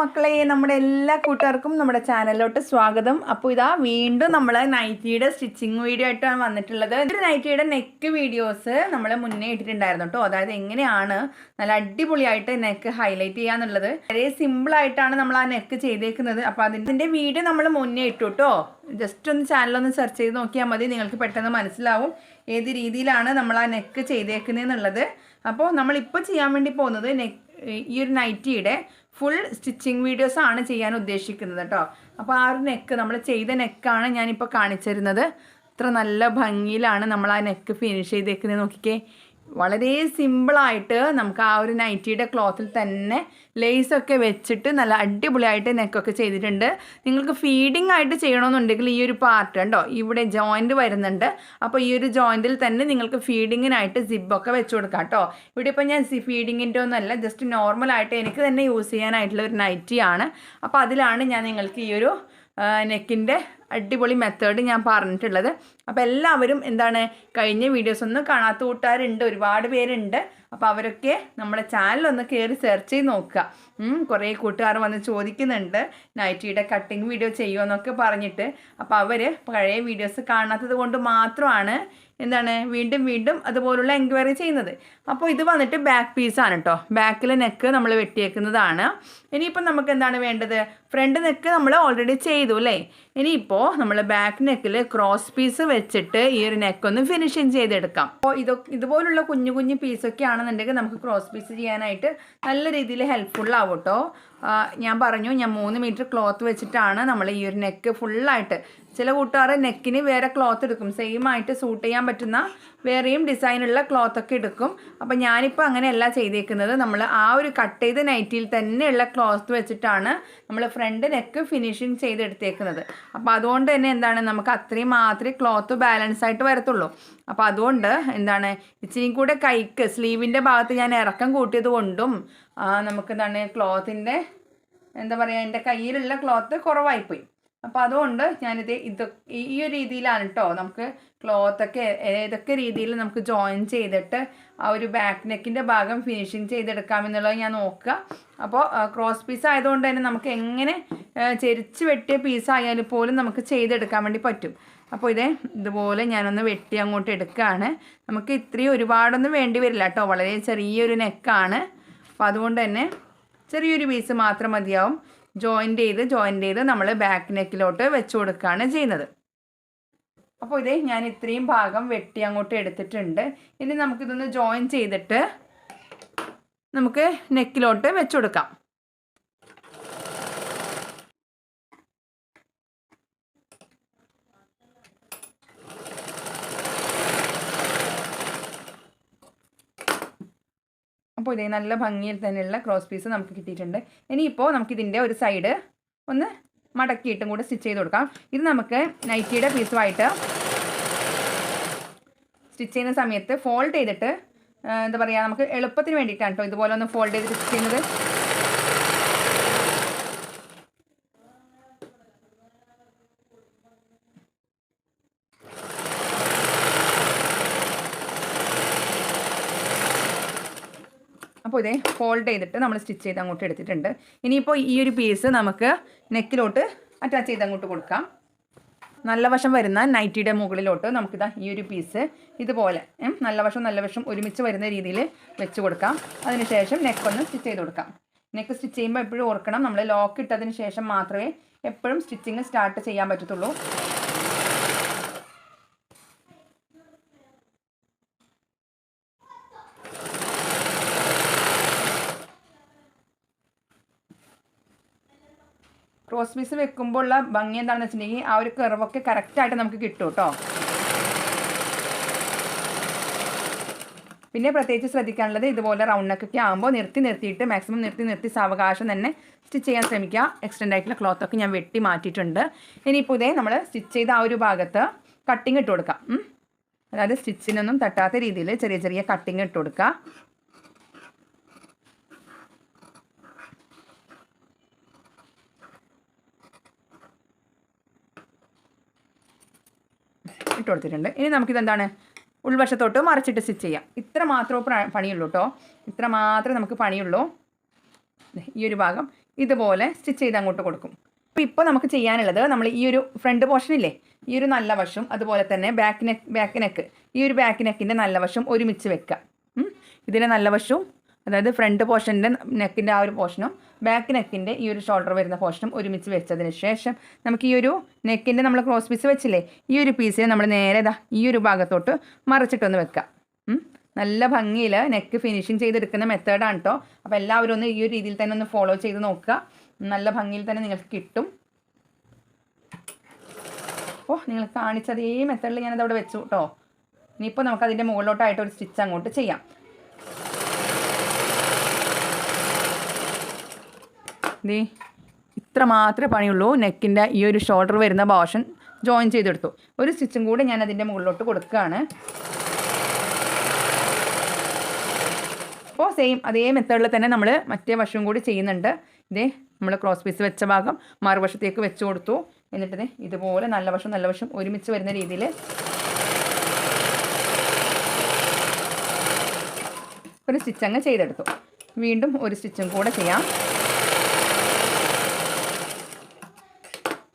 മക്കളെ നമ്മുടെ എല്ലാ കൂട്ടുകാർക്കും നമ്മുടെ ചാനലിലോട്ട് സ്വാഗതം. അപ്പോൾ ഇതാ വീണ്ടും നമ്മൾ നൈറ്റിയുടെ സ്റ്റിച്ചിങ് വീഡിയോ ആയിട്ടാണ് വന്നിട്ടുള്ളത്. ഒരു നൈറ്റിയുടെ നെക്ക് വീഡിയോസ് നമ്മൾ മുന്നേ ഇട്ടിട്ടുണ്ടായിരുന്നു കേട്ടോ. അതായത് എങ്ങനെയാണ് നല്ല അടിപൊളിയായിട്ട് നെക്ക് ഹൈലൈറ്റ് ചെയ്യാന്നുള്ളത്. വളരെ സിമ്പിൾ ആയിട്ടാണ് നമ്മൾ ആ നെക്ക് ചെയ്തേക്കുന്നത്. അപ്പോൾ അതിന്റെ വീഡിയോ നമ്മൾ മുന്നേ ഇട്ടു കേട്ടോ. ജസ്റ്റ് ഒന്ന് ചാനലൊന്ന് സെർച്ച് ചെയ്ത് നോക്കിയാൽ മതി. നിങ്ങൾക്ക് പെട്ടെന്ന് മനസ്സിലാവും ഏത് രീതിയിലാണ് നമ്മൾ ആ നെക്ക് ചെയ്തേക്കുന്നത് എന്നുള്ളത് അപ്പോൾ നമ്മളിപ്പോൾ ചെയ്യാൻ വേണ്ടി പോകുന്നത് നെക്ക് ഈ ഒരു നൈറ്റിയുടെ ഫുൾ സ്റ്റിച്ചിങ് വീഡിയോസ് ആണ് ചെയ്യാൻ ഉദ്ദേശിക്കുന്നത് കേട്ടോ അപ്പോൾ ആ ഒരു നെക്ക് നമ്മൾ ചെയ്ത നെക്കാണ് ഞാനിപ്പോൾ കാണിച്ചിരുന്നത് ഇത്ര നല്ല ഭംഗിയിലാണ് നമ്മൾ ആ നെക്ക് ഫിനിഷ് ചെയ്തേക്കുന്നത്. നോക്കിക്കേ വളരെ സിമ്പിളായിട്ട് നമുക്ക് ആ ഒരു നൈറ്റിയുടെ ക്ലോത്തിൽ തന്നെ ലേസൊക്കെ വെച്ചിട്ട് നല്ല അടിപൊളിയായിട്ട് നെക്കൊക്കെ ചെയ്തിട്ടുണ്ട്. നിങ്ങൾക്ക് ഫീഡിംഗ് ആയിട്ട് ചെയ്യണമെന്നുണ്ടെങ്കിൽ ഈ ഒരു പാർട്ട് ഉണ്ടോ ഇവിടെ ജോയിന്റ് വരുന്നുണ്ട്. അപ്പോൾ ഈ ഒരു ജോയിന്റിൽ തന്നെ നിങ്ങൾക്ക് ഫീഡിങ്ങിനായിട്ട് സിബൊക്കെ വെച്ച് കൊടുക്കാം കേട്ടോ. ഇവിടെ ഇപ്പോൾ ഞാൻ ഫീഡിങ്ങിന്റെ ഒന്നുമല്ല ജസ്റ്റ് നോർമലായിട്ട് എനിക്ക് തന്നെ യൂസ് ചെയ്യാനായിട്ടുള്ള ഒരു നൈറ്റിയാണ് അപ്പോൾ അതിലാണ് ഞാൻ നിങ്ങൾക്ക് ഈ ഒരു നെക്കിന്റെ അടിപൊളി മെത്തേഡ് ഞാൻ പറഞ്ഞിട്ടുള്ളത്. അപ്പോൾ എല്ലാവരും എന്താണ് കഴിഞ്ഞ വീഡിയോസ് ഒന്നും കാണാത്ത കൂട്ടുകാരുണ്ട് ഒരുപാട് പേരുണ്ട്. അപ്പോൾ അവരൊക്കെ നമ്മുടെ ചാനലൊന്ന് കയറി സെർച്ച് ചെയ്ത് നോക്കുക. കുറേ കൂട്ടുകാർ വന്ന് ചോദിക്കുന്നുണ്ട് നൈറ്റിയുടെ കട്ടിങ് വീഡിയോ ചെയ്യുമെന്നൊക്കെ പറഞ്ഞിട്ട്. അപ്പോൾ അവർ പഴയ വീഡിയോസ് കാണാത്തത് കൊണ്ട് മാത്രമാണ് എന്താണ് വീണ്ടും വീണ്ടും അതുപോലുള്ള എൻക്വയറി ചെയ്യുന്നത്. അപ്പോൾ ഇത് വന്നിട്ട് ബാക്ക് പീസാണ് കേട്ടോ ബാക്കിലെ നെക്ക് നമ്മൾ വെട്ടിയേക്കുന്നതാണ്. ഇനിയിപ്പം നമുക്ക് എന്താണ് വേണ്ടത്? ഫ്രണ്ട് നെക്ക് നമ്മൾ ഓൾറെഡി ചെയ്തു അല്ലേ? ഇനിയിപ്പോൾ നമ്മൾ ബാക്ക് നെക്കിൽ ക്രോസ് പീസ് വെച്ചിട്ട് ഈ ഒരു നെക്ക് ഒന്ന് ഫിനിഷിങ് ചെയ്തെടുക്കാം. അപ്പോൾ ഇതൊക്കെ ഇതുപോലുള്ള കുഞ്ഞു കുഞ്ഞു പീസൊക്കെ ആണെന്നുണ്ടെങ്കിൽ നമുക്ക് ക്രോസ് പീസ് ചെയ്യാനായിട്ട് നല്ല രീതിയിൽ ഹെൽപ്ഫുൾ ആവും കേട്ടോ ഞാൻ പറഞ്ഞു ഞാൻ മൂന്ന് മീറ്റർ ക്ലോത്ത് വെച്ചിട്ടാണ് നമ്മൾ ഈ ഒരു നെക്ക് ഫുള്ളായിട്ട് ചില കൂട്ടുകാർ നെക്കിന് വേറെ ക്ലോത്ത് എടുക്കും. സെയിം ആയിട്ട് സൂട്ട് ചെയ്യാൻ പറ്റുന്ന വേറെയും ഡിസൈനുള്ള ക്ലോത്തൊക്കെ എടുക്കും. അപ്പം ഞാനിപ്പോൾ അങ്ങനെയല്ല ചെയ്തേക്കുന്നത്. നമ്മൾ ആ ഒരു കട്ട് ചെയ്ത നൈറ്റിയിൽ തന്നെയുള്ള ക്ലോത്ത് വെച്ചിട്ടാണ് നമ്മൾ ഫ്രണ്ട് നെക്ക് ഫിനിഷിങ് ചെയ്തെടുത്തേക്കുന്നത്. അപ്പോൾ അതുകൊണ്ട് തന്നെ എന്താണ് നമുക്ക് അത്രയും മാത്രമേ ക്ലോത്ത് ബാലൻസ് ആയിട്ട് വരത്തുള്ളൂ. അപ്പോൾ അതുകൊണ്ട് എന്താണ് ഇച്ചിരി കൂടെ കൈക്ക് സ്ലീവിന്റെ ഭാഗത്ത് ഞാൻ ഇറക്കം കൂട്ടിയത് കൊണ്ടും നമുക്ക് എന്താണ് ക്ലോത്തിന്റെ എന്താ പറയുക എന്റെ കയ്യിലുള്ള ക്ലോത്ത് കുറവായിപ്പോയി. അപ്പോൾ അതുകൊണ്ട് ഞാനിത് ഇത് ഈ ഒരു രീതിയിലാണ് കേട്ടോ നമുക്ക് ക്ലോത്തൊക്കെ ഏതൊക്കെ രീതിയിൽ നമുക്ക് ജോയിൻ ചെയ്തിട്ട് ആ ഒരു ബാക്ക് നെക്കിന്റെ ഭാഗം ഫിനിഷിങ് ചെയ്തെടുക്കാമെന്നുള്ളത് ഞാൻ നോക്കുക. അപ്പോൾ ക്രോസ് പീസ് ആയതുകൊണ്ട് തന്നെ നമുക്ക് എങ്ങനെ ചെരിച്ച് വെട്ടിയ പീസ് ആയാലും പോലും നമുക്ക് ചെയ്തെടുക്കാൻ വേണ്ടി പറ്റും. അപ്പോൾ ഇതേ ഇതുപോലെ ഞാനൊന്ന് വെട്ടി അങ്ങോട്ട് എടുക്കുകയാണ്. നമുക്ക് ഇത്രയും ഒരുപാടൊന്നും വേണ്ടി വരില്ല കേട്ടോ വളരെ ചെറിയൊരു നെക്കാണ്. അപ്പോൾ അതുകൊണ്ട് തന്നെ ചെറിയൊരു പീസ് മാത്രം മതിയാവും. ജോയിന്റ് ചെയ്ത് ജോയിന്റ് ചെയ്ത് നമ്മൾ ബാക്ക് നെക്കിലോട്ട് വെച്ച് കൊടുക്കുകയാണ് ചെയ്യുന്നത്. അപ്പോൾ ഇതേ ഞാൻ ഇത്രയും ഭാഗം വെട്ടി അങ്ങോട്ട് എടുത്തിട്ടുണ്ട്. ഇനി നമുക്കിതൊന്ന് ജോയിൻ ചെയ്തിട്ട് നമുക്ക് നെക്കിലോട്ട് വെച്ച് കൊടുക്കാം. അപ്പോൾ ഇതേ നല്ല ഭംഗിയിൽ തന്നെയുള്ള ക്രോസ് പീസ് നമുക്ക് കിട്ടിയിട്ടുണ്ട്. ഇനിയിപ്പോൾ നമുക്കിതിന്റെ ഒരു സൈഡ് ഒന്ന് മടക്കിയിട്ടും കൂടെ സ്റ്റിച്ച് ചെയ്ത് കൊടുക്കാം. ഇത് നമുക്ക് നൈറ്റിയുടെ പീസുമായിട്ട് സ്റ്റിച്ച് ചെയ്യുന്ന സമയത്ത് ഫോൾഡ് ചെയ്തിട്ട് എന്താ പറയുക നമുക്ക് എളുപ്പത്തിന് വേണ്ടിയിട്ടാണ് കേട്ടോ ഇതുപോലെ ഒന്ന് ഫോൾഡ് ചെയ്ത് സ്റ്റിച്ച് ചെയ്യുന്നത്. അപ്പോൾ ഇതേ ഫോൾഡ് ചെയ്തിട്ട് നമ്മൾ സ്റ്റിച്ച് ചെയ്ത് അങ്ങോട്ട് എടുത്തിട്ടുണ്ട്. ഇനിയിപ്പോൾ ഈ ഒരു പീസ് നമുക്ക് നെക്കിലോട്ട് അറ്റാച്ച് ചെയ്ത് അങ്ങോട്ട് കൊടുക്കാം. നല്ല വശം വരുന്ന നൈറ്റിയുടെ മുകളിലോട്ട് നമുക്കിതാ ഈ ഒരു പീസ് ഇതുപോലെ നല്ല വശം നല്ല വശം ഒരുമിച്ച് വരുന്ന രീതിയിൽ വെച്ച് കൊടുക്കാം. അതിനുശേഷം നെക്ക് ഒന്ന് സ്റ്റിച്ച് ചെയ്ത് കൊടുക്കാം. നെക്ക് സ്റ്റിച്ച് ചെയ്യുമ്പോൾ എപ്പോഴും ഓർക്കണം നമ്മൾ ലോക്ക് ഇട്ടതിന് ശേഷം മാത്രമേ എപ്പോഴും സ്റ്റിച്ചിങ് സ്റ്റാർട്ട് ചെയ്യാൻ പറ്റത്തുള്ളൂ. ക്രോസ് പീസ് വെക്കുമ്പോൾ ഉള്ള ഭംഗി എന്താണെന്ന് വെച്ചിട്ടുണ്ടെങ്കിൽ ആ ഒരു കർവൊക്കെ കറക്റ്റായിട്ട് നമുക്ക് കിട്ടും കേട്ടോ പിന്നെ പ്രത്യേകിച്ച് ശ്രദ്ധിക്കാനുള്ളത് ഇതുപോലെ റൗണ്ട് നെക്കൊക്കെ ആകുമ്പോൾ നിർത്തി നിർത്തിയിട്ട് മാക്സിമം നിർത്തി നിർത്തി സാവകാശം തന്നെ സ്റ്റിച്ച് ചെയ്യാൻ ശ്രമിക്കുക. എക്സ്റ്റെൻഡ് ആയിട്ടുള്ള ക്ലോത്തൊക്കെ ഞാൻ വെട്ടി മാറ്റിയിട്ടുണ്ട്. ഇനിയിപ്പോൾ ഇതേ നമ്മൾ സ്റ്റിച്ച് ചെയ്ത ആ ഒരു ഭാഗത്ത് കട്ടിങ് ഇട്ട് കൊടുക്കാം. അതായത് സ്റ്റിച്ചിനൊന്നും തട്ടാത്ത രീതിയിൽ ചെറിയ ചെറിയ കട്ടിങ് ഇട്ട് കൊടുക്കുക. ഇട്ട് കൊടുത്തിട്ടുണ്ട്. ഇനി നമുക്കിതെന്താണ്? ഉൾവശത്തോട്ട് മറിച്ചിട്ട് സ്റ്റിച്ച് ചെയ്യാം. ഇത്ര മാത്രമേ പണിയുള്ളൂ കേട്ടോ ഇത്ര മാത്രമേ നമുക്ക് പണിയുള്ളൂ. ഈ ഒരു ഭാഗം ഇതുപോലെ സ്റ്റിച്ച് ചെയ്ത് അങ്ങോട്ട് കൊടുക്കും. അപ്പോൾ ഇപ്പോൾ നമുക്ക് ചെയ്യാനുള്ളത് നമ്മൾ ഈ ഒരു ഫ്രണ്ട് പോർഷൻ ഇല്ലേ? ഈ ഒരു നല്ല വശം അതുപോലെ തന്നെ ബാക്ക് നെക്ക് ബാക്ക് നെക്ക് ഈ ഒരു ബാക്ക് നെക്കിന്റെ നല്ല വശം ഒരുമിച്ച് വെക്കുക. ഇതിന്റെ നല്ല വശവും അതായത് ഫ്രണ്ട് പോർഷന്റെ നെക്കിന്റെ ആ ഒരു പോർഷനും ബാക്ക് നെക്കിന്റെ ഈ ഒരു ഷോൾഡർ വരുന്ന പോർഷനും ഒരുമിച്ച് വെച്ചതിന് ശേഷം നമുക്ക് ഈ ഒരു നെക്കിന്റെ നമ്മൾ ക്രോസ് പീസ് വെച്ചില്ലേ ഈ ഒരു പീസിനെ നമ്മൾ നേരെ ഇതാ ഈ ഒരു ഭാഗത്തോട്ട് മറിച്ചിട്ടൊന്ന് വെക്കാം നല്ല ഭംഗിയിൽ നെക്ക് ഫിനിഷിങ് ചെയ്തെടുക്കുന്ന മെത്തേഡാണ് കേട്ടോ അപ്പോൾ എല്ലാവരും ഒന്ന് ഈ ഒരു രീതിയിൽ തന്നെ ഒന്ന് ഫോളോ ചെയ്ത് നോക്കുക. നല്ല ഭംഗിയിൽ തന്നെ നിങ്ങൾക്ക് കിട്ടും. ഓ നിങ്ങൾ കാണിച്ച അതേ മെത്തേഡിൽ ഞാനത് അവിടെ വെച്ചു കേട്ടോ ഇനിയിപ്പോൾ നമുക്ക് അതിന്റെ മുകളിലോട്ടായിട്ട് ഒരു സ്റ്റിച്ച് അങ്ങോട്ട് ചെയ്യാം. ദേ ഇത്ര മാത്രമേ പണിയുള്ളൂ. നെക്കിന്റെ ഈ ഒരു ഷോൾഡർ വരുന്ന പോർഷൻ ജോയിൻ ചെയ്തെടുത്തു. ഒരു സ്റ്റിച്ചും കൂടി ഞാൻ അതിന്റെ മുകളിലോട്ട് കൊടുക്കുകയാണ്. അപ്പോൾ സെയിം അതേ മെത്തേഡിൽ തന്നെ നമ്മൾ മറ്റേ വശവും കൂടി ചെയ്യുന്നുണ്ട്. ഇതേ നമ്മൾ ക്രോസ് പീസ് വെച്ച ഭാഗം മറുവശത്തേക്ക് വെച്ച് കൊടുത്തു. എന്നിട്ട് ഇതുപോലെ നല്ല വശം നല്ല വശം ഒരുമിച്ച് വരുന്ന രീതിയിൽ ഒരു സ്റ്റിച്ച് അങ്ങ് ചെയ്തെടുത്തു. വീണ്ടും ഒരു സ്റ്റിച്ചും കൂടെ ചെയ്യാം.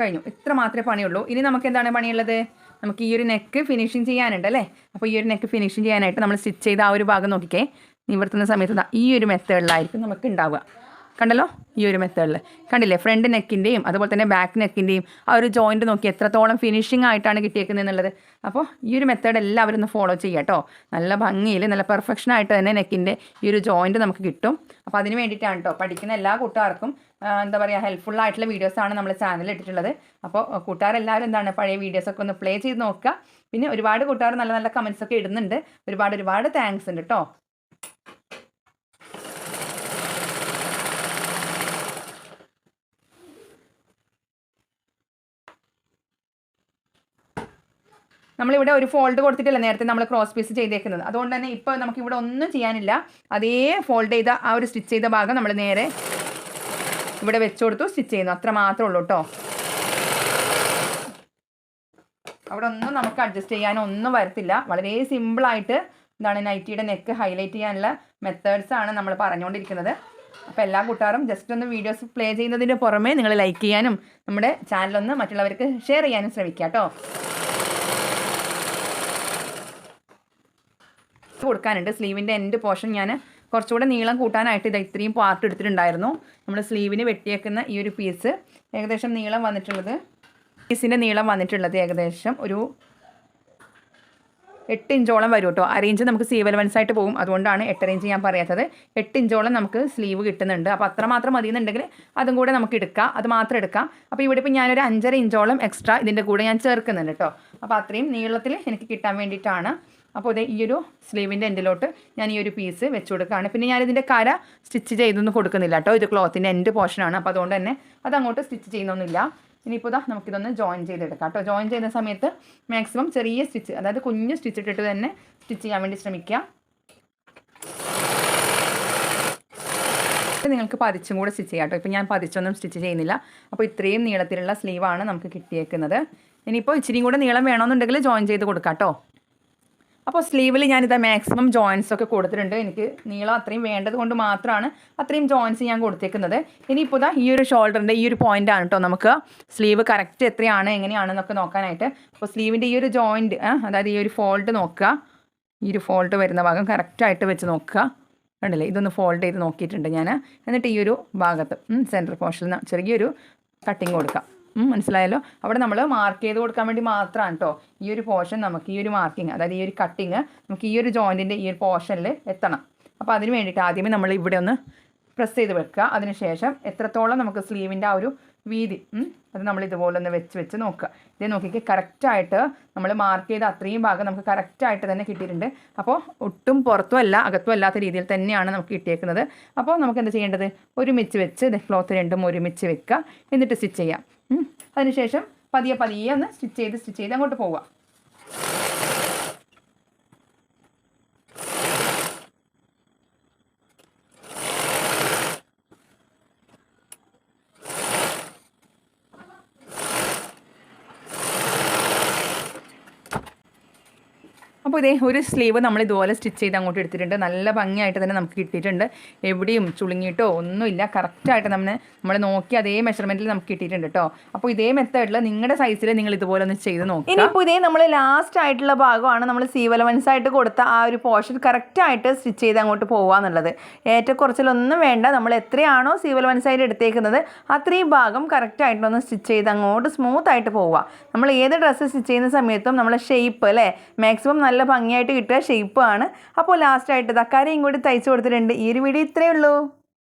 കഴിഞ്ഞു. ഇത്ര മാത്രമേ പണിയുള്ളൂ. ഇനി നമുക്ക് എന്താണ് പണിയുള്ളത്? നമുക്ക് ഈ ഒരു നെക്ക് ഫിനിഷിങ് ചെയ്യാനുണ്ട് അല്ലേ? അപ്പോൾ ഈ ഒരു നെക്ക് ഫിനിഷിങ് ചെയ്യാനായിട്ട് നമ്മൾ സ്റ്റിച്ച് ചെയ്ത ആ ഒരു ഭാഗം നോക്കിക്കേ. നിവർത്തുന്ന സമയത്ത് ഈ ഒരു മെത്തേഡിലായിരിക്കും നമുക്ക് ഉണ്ടാവുക. കണ്ടല്ലോ? ഈ ഒരു മെത്തേഡിൽ. കണ്ടില്ലേ? ഫ്രണ്ട് നെക്കിന്റെയും അതുപോലെ തന്നെ ബാക്ക് നെക്കിന്റെയും ആ ഒരു ജോയിന്റ് നോക്കി എത്രത്തോളം ഫിനിഷിംഗ് ആയിട്ടാണ് കിട്ടിയേക്കുന്നത് എന്നുള്ളത്. അപ്പോൾ ഈ ഒരു മെത്തേഡ് എല്ലാവരും ഒന്ന് ഫോളോ ചെയ്യുക കേട്ടോ നല്ല ഭംഗിയിൽ നല്ല പെർഫെക്ഷൻ ആയിട്ട് തന്നെ നെക്കിന്റെ ഈ ഒരു ജോയിന്റ് നമുക്ക് കിട്ടും. അപ്പോൾ അതിന് വേണ്ടിയിട്ടാണ് കേട്ടോ പഠിക്കുന്ന എല്ലാ കൂട്ടുകാർക്കും എന്താ പറയുക ഹെൽപ്ഫുൾ ആയിട്ടുള്ള വീഡിയോസാണ് നമ്മൾ ചാനലിൽ ഇട്ടിട്ടുള്ളത്. അപ്പോൾ കൂട്ടുകാരെല്ലാവരും എന്താണ് പഴയ വീഡിയോസൊക്കെ ഒന്ന് പ്ലേ ചെയ്ത് നോക്കുക. പിന്നെ ഒരുപാട് കൂട്ടുകാർ നല്ല നല്ല കമൻസ് ഒക്കെ ഇടുന്നുണ്ട്. ഒരുപാട് ഒരുപാട് താങ്ക്സ് ഉണ്ട് കേട്ടോ നമ്മളിവിടെ ഒരു ഫോൾഡ് കൊടുത്തിട്ടില്ല നേരത്തെ നമ്മൾ ക്രോസ് പീസ് ചെയ്തേക്കുന്നത്. അതുകൊണ്ട് തന്നെ ഇപ്പോൾ നമുക്ക് ഇവിടെ ഒന്നും ചെയ്യാനില്ല. അതേ ഫോൾഡ് ചെയ്ത ആ ഒരു സ്റ്റിച്ച് ചെയ്ത ഭാഗം നമ്മൾ നേരെ ഇവിടെ വെച്ച് കൊടുത്തു സ്റ്റിച്ച് ചെയ്യുന്നു. അത്ര മാത്രമേ ഉള്ളൂ കേട്ടോ അവിടെ ഒന്നും നമുക്ക് അഡ്ജസ്റ്റ് ചെയ്യാനോ ഒന്നും വരത്തില്ല. വളരെ സിമ്പിളായിട്ട് എന്താണ് നൈറ്റിയുടെ നെക്ക് ഹൈലൈറ്റ് ചെയ്യാനുള്ള മെത്തേഡ്സ് ആണ് നമ്മൾ പറഞ്ഞുകൊണ്ടിരിക്കുന്നത്. അപ്പോൾ എല്ലാ കൂട്ടുകാരും ജസ്റ്റ് ഒന്ന് വീഡിയോസ് പ്ലേ ചെയ്യുന്നതിന് പുറമേ നിങ്ങൾ ലൈക്ക് ചെയ്യാനും നമ്മുടെ ചാനലൊന്ന് മറ്റുള്ളവർക്ക് ഷെയർ ചെയ്യാനും ശ്രമിക്കുക കേട്ടോ കൊടുക്കാനുണ്ട്. സ്ലീവിന്റെ എൻഡ് പോർഷൻ ഞാൻ കുറച്ചുകൂടെ നീളം കൂട്ടാനായിട്ട് ഇത് ഇത്രയും പാർട്ട് എടുത്തിട്ടുണ്ടായിരുന്നു. നമ്മൾ സ്ലീവിന് വെട്ടിയേക്കുന്ന ഈ ഒരു പീസ് ഏകദേശം നീളം വന്നിട്ടുള്ളത് പീസിന്റെ നീളം വന്നിട്ടുള്ളത് ഏകദേശം ഒരു എട്ട് ഇഞ്ചോളം വരും കേട്ടോ അര ഇഞ്ച് നമുക്ക് സീവ് അലവൻസ് ആയിട്ട് പോകും. അതുകൊണ്ടാണ് എട്ടര ഇഞ്ച് ഞാൻ പറയാത്തത്. എട്ട് ഇഞ്ചോളം നമുക്ക് സ്ലീവ് കിട്ടുന്നുണ്ട്. അപ്പോൾ അത്ര മാത്രം മതി എന്നുണ്ടെങ്കിൽ അതും കൂടെ നമുക്ക് എടുക്കാം. അത് മാത്രം എടുക്കാം. അപ്പോൾ ഇവിടെ ഇപ്പോൾ ഞാനൊരു അഞ്ചര ഇഞ്ചോളം എക്സ്ട്രാ ഇതിന്റെ കൂടെ ഞാൻ ചേർക്കുന്നുണ്ട് കേട്ടോ അപ്പോൾ അത്രയും നീളത്തിൽ എനിക്ക് കിട്ടാൻ വേണ്ടിയിട്ടാണ് അപ്പോൾ ഇത് ഈ ഒരു സ്ലീവിന്റെ എൻഡിലോട്ട് ഞാൻ ഈ ഒരു പീസ് വെച്ച് കൊടുക്കുകയാണ്. പിന്നെ ഞാനിതിന്റെ കര സ്റ്റിച്ച് ചെയ്തൊന്നും കൊടുക്കുന്നില്ല കേട്ടോ. ഇത് ക്ലോത്തിന്റെ എൻഡ് പോർഷനാണ്. അപ്പോൾ അതുകൊണ്ട് തന്നെ അത് അങ്ങോട്ട് സ്റ്റിച്ച് ചെയ്യുന്നൊന്നുമില്ല. ഇനിയിപ്പോൾ ഇതാ നമുക്കിതൊന്ന് ജോയിൻ ചെയ്തെടുക്കാം കേട്ടോ. ജോയിൻ ചെയ്യുന്ന സമയത്ത് മാക്സിമം ചെറിയ സ്റ്റിച്ച് അതായത് കുഞ്ഞ് സ്റ്റിച്ച് ഇട്ടിട്ട് തന്നെ സ്റ്റിച്ച് ചെയ്യാൻ വേണ്ടി ശ്രമിക്കുക. നിങ്ങൾക്ക് പതിച്ചും കൂടെ സ്റ്റിച്ച് ചെയ്യാം കേട്ടോ. ഇപ്പോൾ ഞാൻ പതിച്ചൊന്നും സ്റ്റിച്ച് ചെയ്യുന്നില്ല. അപ്പോൾ ഇത്രയും നീളത്തിലുള്ള സ്ലീവാണ് നമുക്ക് കിട്ടിയേക്കുന്നത്. ഇനിയിപ്പോൾ ഇച്ചിരിയും കൂടെ നീളം വേണമെന്നുണ്ടെങ്കിൽ ജോയിൻ ചെയ്ത് കൊടുക്കാം കേട്ടോ. അപ്പോൾ സ്ലീവിൽ ഞാനിത് മാക്സിമം ജോയിൻസ് ഒക്കെ കൊടുത്തിട്ടുണ്ട്. എനിക്ക് നീളം അത്രയും വേണ്ടത് കൊണ്ട് മാത്രമാണ് അത്രയും ജോയിൻസ് ഞാൻ കൊടുത്തേക്കുന്നത്. ഇനിയിപ്പോൾ ഇതാ ഈ ഒരു ഷോൾഡറിന്റെ ഈ ഒരു പോയിന്റ് ആണ് കേട്ടോ നമുക്ക് സ്ലീവ് കറക്റ്റ് എത്രയാണ് എങ്ങനെയാണെന്നൊക്കെ നോക്കാനായിട്ട്. അപ്പോൾ സ്ലീവിന്റെ ഈ ഒരു ജോയിന്റ് അതായത് ഈ ഒരു ഫോൾഡ് നോക്കുക. ഈ ഒരു ഫോൾഡ് വരുന്ന ഭാഗം കറക്റ്റായിട്ട് വെച്ച് നോക്കുക. കണ്ടില്ലേ? ഇതൊന്ന് ഫോൾഡ് ചെയ്ത് നോക്കിയിട്ടുണ്ട് ഞാൻ എന്നിട്ട് ഈ ഒരു ഭാഗത്ത് സെന്റർ പോർഷനിൽ ചെറിയൊരു കട്ടിങ് കൊടുക്കാം. മനസ്സിലായല്ലോ? അവിടെ നമ്മൾ മാർക്ക് ചെയ്ത് കൊടുക്കാൻ വേണ്ടി മാത്രമാണ് കേട്ടോ ഈ ഒരു പോർഷൻ നമുക്ക് ഈ ഒരു മാർക്കിങ് അതായത് ഈ ഒരു കട്ടിങ് നമുക്ക് ഈ ഒരു ജോയിന്റിന്റെ ഈ ഒരു പോർഷനിൽ എത്തണം. അപ്പോൾ അതിന് വേണ്ടിയിട്ട് ആദ്യമേ നമ്മൾ ഇവിടെ ഒന്ന് പ്രസ് ചെയ്ത് വെക്കുക. അതിനുശേഷം എത്രത്തോളം നമുക്ക് സ്ലീവിന്റെ ആ ഒരു വീതി. അത് നമ്മൾ ഇതുപോലെ ഒന്ന് വെച്ച് വെച്ച് നോക്കുക. ഇതേ നോക്കിക്ക് കറക്റ്റായിട്ട് നമ്മൾ മാർക്ക് ചെയ്ത അത്രയും ഭാഗം നമുക്ക് കറക്റ്റായിട്ട് തന്നെ കിട്ടിയിട്ടുണ്ട്. അപ്പോൾ ഒട്ടും പുറത്തും അല്ല അകത്തും അല്ലാത്ത രീതിയിൽ തന്നെയാണ് നമുക്ക് കിട്ടിയേക്കുന്നത്. അപ്പോൾ നമുക്ക് എന്താ ചെയ്യേണ്ടത്? ഒരുമിച്ച് വെച്ച് ക്ലോത്ത് രണ്ടും ഒരുമിച്ച് വെക്കുക. എന്നിട്ട് സ്റ്റിച്ച് ചെയ്യാം. അതിനുശേഷം പതിയെ പതിയെ ഒന്ന് സ്റ്റിച്ച് ചെയ്ത് സ്റ്റിച്ച് ചെയ്ത് അങ്ങോട്ട് പോവുക. അപ്പോൾ ഇതേ ഒരു സ്ലീവ് നമ്മൾ ഇതുപോലെ സ്റ്റിച്ച് ചെയ്ത് അങ്ങോട്ട് എടുത്തിട്ടുണ്ട്. നല്ല ഭംഗിയായിട്ട് തന്നെ നമുക്ക് കിട്ടിയിട്ടുണ്ട്. എവിടെയും ചുളുങ്ങിയിട്ടോ ഒന്നുമില്ല. കറക്റ്റായിട്ട് നമ്മൾ നമ്മൾ നോക്കി അതേ മെഷർമെന്റിൽ നമുക്ക് കിട്ടിയിട്ടുണ്ട് കേട്ടോ. അപ്പോൾ ഇതേ മെത്തേഡിൽ നിങ്ങളുടെ സൈസിൽ നിങ്ങൾ ഇതുപോലെ ഒന്ന് ചെയ്ത് നോക്കുക. ഇനിയിപ്പോൾ ഇതേ നമ്മൾ ലാസ്റ്റ് ആയിട്ടുള്ള ഭാഗമാണ് നമ്മൾ സീവലവൻസ് ആയിട്ട് കൊടുത്ത ആ ഒരു പോർഷൻ കറക്റ്റായിട്ട് സ്റ്റിച്ച് ചെയ്ത് അങ്ങോട്ട് പോകുക എന്നുള്ളത്. ഏറ്റക്കുറച്ചിലൊന്നും വേണ്ട. നമ്മൾ എത്രയാണോ സീവലവൻസ് ആയിട്ട് എടുത്തേക്കുന്നത് അത്രയും ഭാഗം കറക്റ്റായിട്ടൊന്ന് സ്റ്റിച്ച് ചെയ്ത് അങ്ങോട്ട് സ്മൂത്ത് ആയിട്ട് പോവുക. നമ്മൾ ഏത് ഡ്രസ്സ് സ്റ്റിച്ച് ചെയ്യുന്ന സമയത്തും നമ്മളെ ഷേപ്പ് അല്ലേ മാക്സിമം നല്ല ഭംഗിയായിട്ട് കിട്ടുക ഷേപ്പുമാണ് അപ്പോൾ ലാസ്റ്റായിട്ട് തക്കാരെയും കൂടി തയ്ച്ചു കൊടുത്തിട്ടുണ്ട്. ഈ ഒരു വീഡിയോ ഇത്രയേ ഉള്ളൂ.